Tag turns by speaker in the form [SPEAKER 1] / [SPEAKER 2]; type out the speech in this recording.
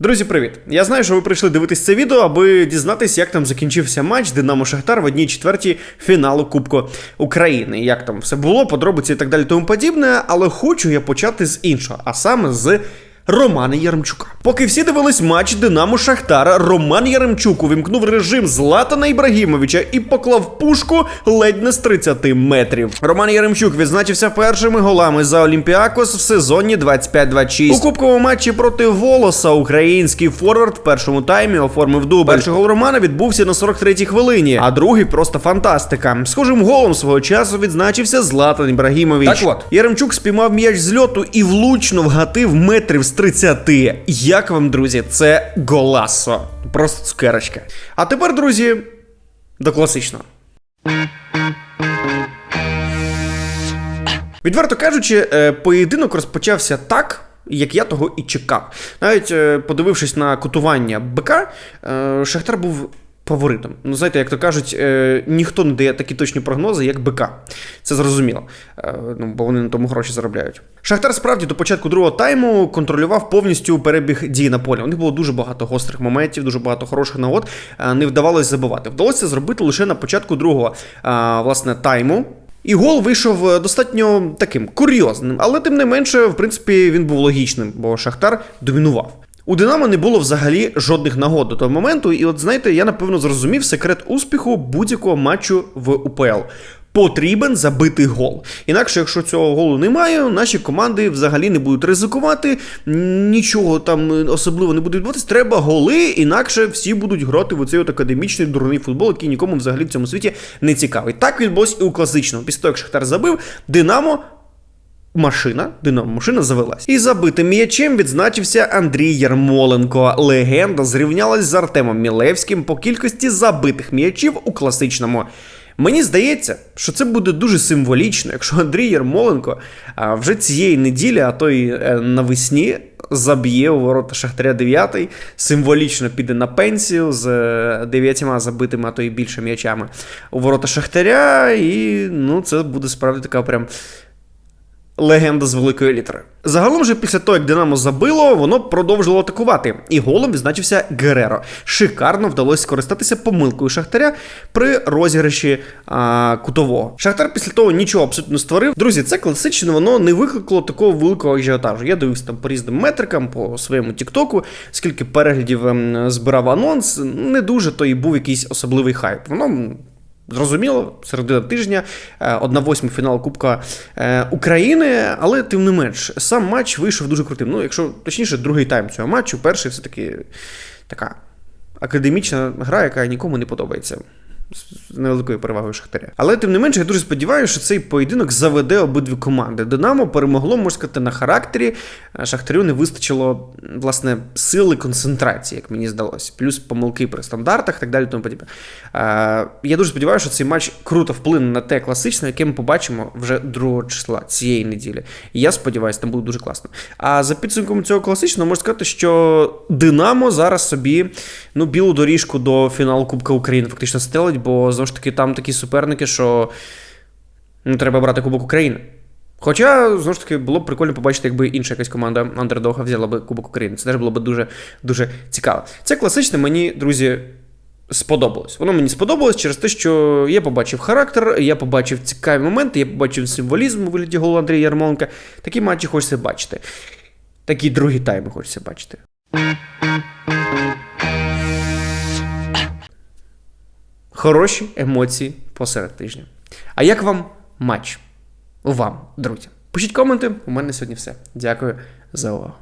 [SPEAKER 1] Друзі, привіт! Я знаю, що ви прийшли дивитись це відео, аби дізнатися, як там закінчився матч Динамо Шахтар в одній четвертій фіналу Кубку України. Як там все було, подробиці і так далі, тому подібне. Але хочу я почати з іншого, а саме з. Романа Яремчука. Поки всі дивились матч Динамо Шахтара, Роман Яремчук увімкнув режим Златана Ібрагімовича і поклав пушку ледь не з 30 метрів. Роман Яремчук відзначився першими голами за Олімпіакос в сезоні 25-26. У кубковому матчі проти Волоса український форвард в першому таймі оформив дубль. Перший гол Романа відбувся на 43-й хвилині, а другий просто фантастика. Схожим голом свого часу відзначився Златан Ібрагімович.
[SPEAKER 2] Так от.
[SPEAKER 1] Яремчук спіймав м'яч з льоту і влучно вгатив метрів з 30. Як вам, друзі, це голасо. Просто цукерочка. А тепер, друзі, до класичного. Відверто кажучи, е, поєдинок розпочався так. Як я того і чекав. Навіть е, подивившись на котування БК, е, Шахтар був фаворитом. Ну, знаєте, як то кажуть, е, ніхто не дає такі точні прогнози, як БК. Це зрозуміло. Е, ну, бо вони на тому гроші заробляють. Шахтар справді до початку другого тайму контролював повністю перебіг дій на полі. У них було дуже багато гострих моментів, дуже багато хороших нагод. е, Не вдавалося забивати. Вдалося зробити лише на початку другого е, власне тайму. І гол вийшов е, достатньо таким курйозним, але тим не менше, в принципі, він був логічним, бо Шахтар домінував. У Динамо не було взагалі жодних нагод до того моменту, і от знаєте, я напевно зрозумів секрет успіху будь-якого матчу в УПЛ. Потрібен забитий гол. Інакше, якщо цього голу немає, наші команди взагалі не будуть ризикувати, нічого там особливо не буде відбуватись. Треба голи, інакше всі будуть грати в оцей от академічний дурний футбол, який нікому взагалі в цьому світі не цікавий. Так відбулось і у класичному. Після того, як Шахтар забив, Динамо Машина, динамо машина завелась. І забитим м'ячем відзначився Андрій Ярмоленко. Легенда зрівнялась з Артемом Мілевським по кількості забитих м'ячів у класичному. Мені здається, що це буде дуже символічно, якщо Андрій Ярмоленко вже цієї неділі, а то й е, навесні, заб'є у ворота Шахтаря 9, символічно піде на пенсію з е, дев'ятьма забитими, а то й більше м'ячами у ворота Шахтаря, і ну, це буде справді така прям легенда з великої літери. Загалом же після того, як Динамо забило, воно продовжило атакувати, і голом відзначився Гереро. Шикарно вдалося скористатися помилкою Шахтаря при розіграші а, кутового. Шахтар після того нічого абсолютно не створив. Друзі, це класичне, воно не викликало такого великого ажіотажу. Я дивився там по різним метрикам, по своєму Тіктоку, скільки переглядів ем, збирав анонс. Не дуже то і був якийсь особливий хайп. Воно. Зрозуміло, середина тижня, е, одна восьма фінал Кубка е, України, але тим не менш, сам матч вийшов дуже крутим. Ну, якщо точніше, другий тайм цього матчу, перший все-таки така академічна гра, яка нікому не подобається. З невеликою перевагою Шахтаря. Але тим не менше, я дуже сподіваюся, що цей поєдинок заведе обидві команди. Динамо перемогло, можна сказати, на характері. Е, Шахтарю не вистачило власне сили концентрації, як мені здалося. Плюс помилки при стандартах і так далі. Тому подібне. Е, Я дуже сподіваюся, що цей матч круто вплине на те класичне, яке ми побачимо вже 2 числа цієї неділі. І я сподіваюся, там буде дуже класно. А за підсумком цього класичного можна сказати, що Динамо зараз собі ну, білу доріжку до фіналу Кубка України фактично стелить, бо знову ж таки там такі суперники, що ну, треба брати Кубок України. Хоча, знову ж таки, було б прикольно побачити, якби інша якась команда андердога взяла би Кубок України. Це теж було б дуже дуже цікаво. Це класичне мені, друзі, сподобалось. Воно мені сподобалось через те, що я побачив характер, я побачив цікаві моменти, я побачив символізм у вигляді голу Андрія Ярмоленка. Такі матчі хочеться бачити. Такі другі тайми хочеться бачити. Хороші емоції посеред тижня. А як вам матч? Вам, друзі? Пишіть коменти. У мене сьогодні все. Дякую за увагу.